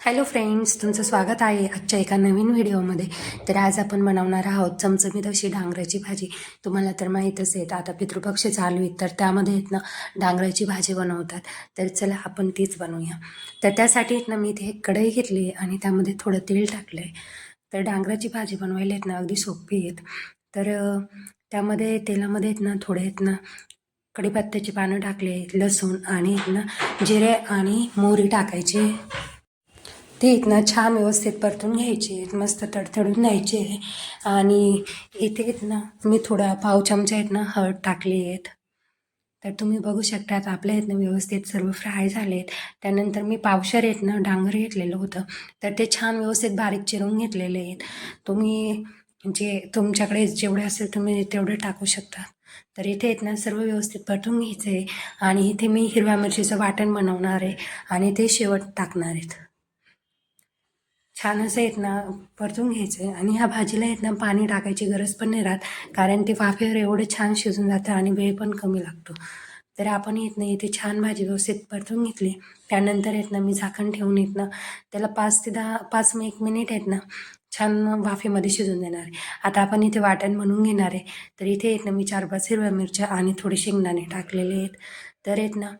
Hello friends तुमचं स्वागत आहे आजच्या एका नवीन व्हिडिओमध्ये. तर आज आपण बनवणार आहोत चमचमीत अशी डांगराची भाजी. तुम्हाला तर माहीतच आहे आता पितृपक्ष चालू आहेत तर त्यामध्ये आहेत ना डांगराची भाजी बनवतात. तर चला आपण तीच बनवूया. तर त्यासाठी आहेत ना मी इथे एक कढई घेतली आहे आणि त्यामध्ये थोडं तेल टाकलं आहे तर डांगराची भाजी बनवायला आहेत ना अगदी सोपी आहेत. तर त्यामध्ये तेलामध्ये आहेत ना थोडे आहेत ना कढीपत्त्याची पानं टाकले लसूण आणि ना जिरे आणि मोहरी टाकायचे. ते इथनं छान व्यवस्थित परतून घ्यायचे मस्त तडतडून न्यायचे. आणि इथे इथनं मी थोडा पाव चमचा इथनं हळद टाकली आहेत. तर तुम्ही बघू शकतात आपल्या इथनं व्यवस्थित सर्व फ्राय झालेत. त्यानंतर मी पावशर येतनं डांगर घेतलेलं होतं. तर ते छान व्यवस्थित बारीक चिरून घेतलेले आहेत. तुम्ही जे तुमच्याकडे जेवढे असेल तुम्ही तेवढे टाकू शकता. तर इथे आहेत ना सर्व व्यवस्थित परतून घ्यायचं. आहे आणि इथे मी हिरव्या मिरचीचं वाटण बनवणार आहे. आणि ते शेवट टाकणार आहेत. छान असं आहेत ना परतून घ्यायचं आहे आणि ह्या भाजीला आहेत ना पाणी टाकायची गरज पण नाही राहत कारण ते वाफेवर एवढं छान शिजून जातं आणि वेळ पण कमी लागतो. तर आपण येत नाही इथे छान भाजी व्यवस्थित परतून घेतली. त्यानंतर येत ना मी झाकण ठेवून येत ना त्याला पाच ते दहा पाच एक मिनिट आहेत ना छान वाफेमध्ये शिजून देणार आहे. आता आपण इथे वाटण बनवून घेणार आहे. तर इथे येत ना मी चार पाच हिरव्या मिरच्या आणि थोडे शेंगदाणे टाकलेले आहेत. तर येत ना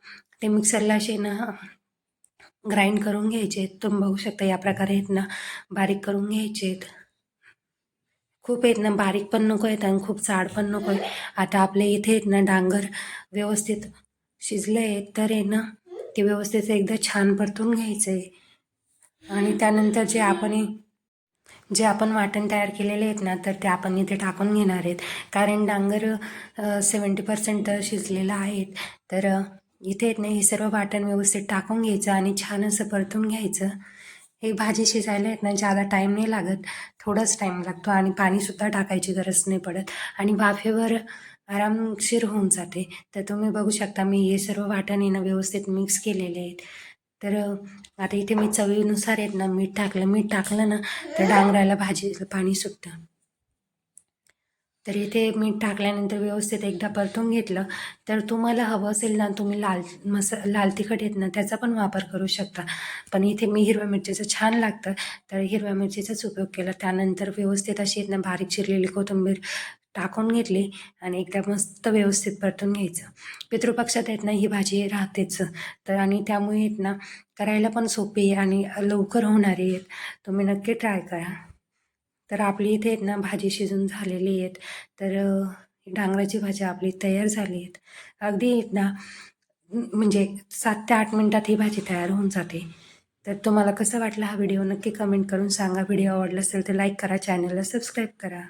ते मिक्सरला असे ना ग्राइंड करून घ्यायचे आहेत तुम्ही बघू शकता या प्रकारे आहेत ना बारीक करून घ्यायचे आहेत खूप आहेत ना बारीक पण नको आहेत आणि खूप जाड पण नको आहे आता आपल्या इथे आहेत ना डांगर व्यवस्थित शिजले आहेत तर आहे ना ते व्यवस्थित एकदा छान परतून घ्यायचं आहे आणि त्यानंतर जे आपण जे आपण वाटण तयार केलेले आहेत ना तर ते आपण इथे टाकून घेणार आहेत. कारण डांगर सेवन्टी पर्सेंट तर शिजलेलं आहेत. तर इथे येत नाही. हे सर्व वाटण व्यवस्थित टाकून घ्यायचं आणि छान असं परतून घ्यायचं. हे भाजी शिजायला येत ना ज्यादा टाईम नाही लागत. थोडाच टाईम लागतो आणि पाणीसुद्धा टाकायची गरज नाही पडत. आणि वाफेवर आरामशीर होऊन जाते. तर तुम्ही बघू शकता मी हे सर्व वाटण येणं व्यवस्थित मिक्स केलेले आहेत. तर आता इथे मी चवीनुसार आहेत ना मीठ टाकलं. मीठ टाकलं ना तर डांगराला भाजी पाणी सुटतं. तर इथे मीठ टाकल्यानंतर व्यवस्थित एकदा परतून घेतलं. तर तुम्हाला हवं असेल ना तुम्ही लाल मसा लाल तिखट येत ना त्याचा पण वापर करू शकता. पण इथे मी हिरव्या मिरचीचं छान लागतं. तर हिरव्या मिरचीचाच उपयोग केला. त्यानंतर व्यवस्थित अशी आहेत ना बारीक चिरलेली कोथिंबीर टाकून घेतली आणि एकदा मस्त व्यवस्थित परतून घ्यायचं. पितृपक्षात आहेत ना ही भाजी राहतेच. तर आणि त्यामुळे आहेत ना करायला पण सोपी आहे आणि लवकर होणारी आहेत. तुम्ही नक्की ट्राय करा. तर आपली इथे आहेत ना भाजी शिजून झालेली आहेत. तर डांगराची भाजी आपली तयार झाली आहेत. अगदी आहेत ना म्हणजे सात ते आठ मिनटात ही भाजी तयार होऊन जाते. तर तुम्हाला कसं वाटलं हा व्हिडिओ नक्की कमेंट करून सांगा. व्हिडिओ आवडला असेल तर लाईक करा चॅनलला सबस्क्राईब करा.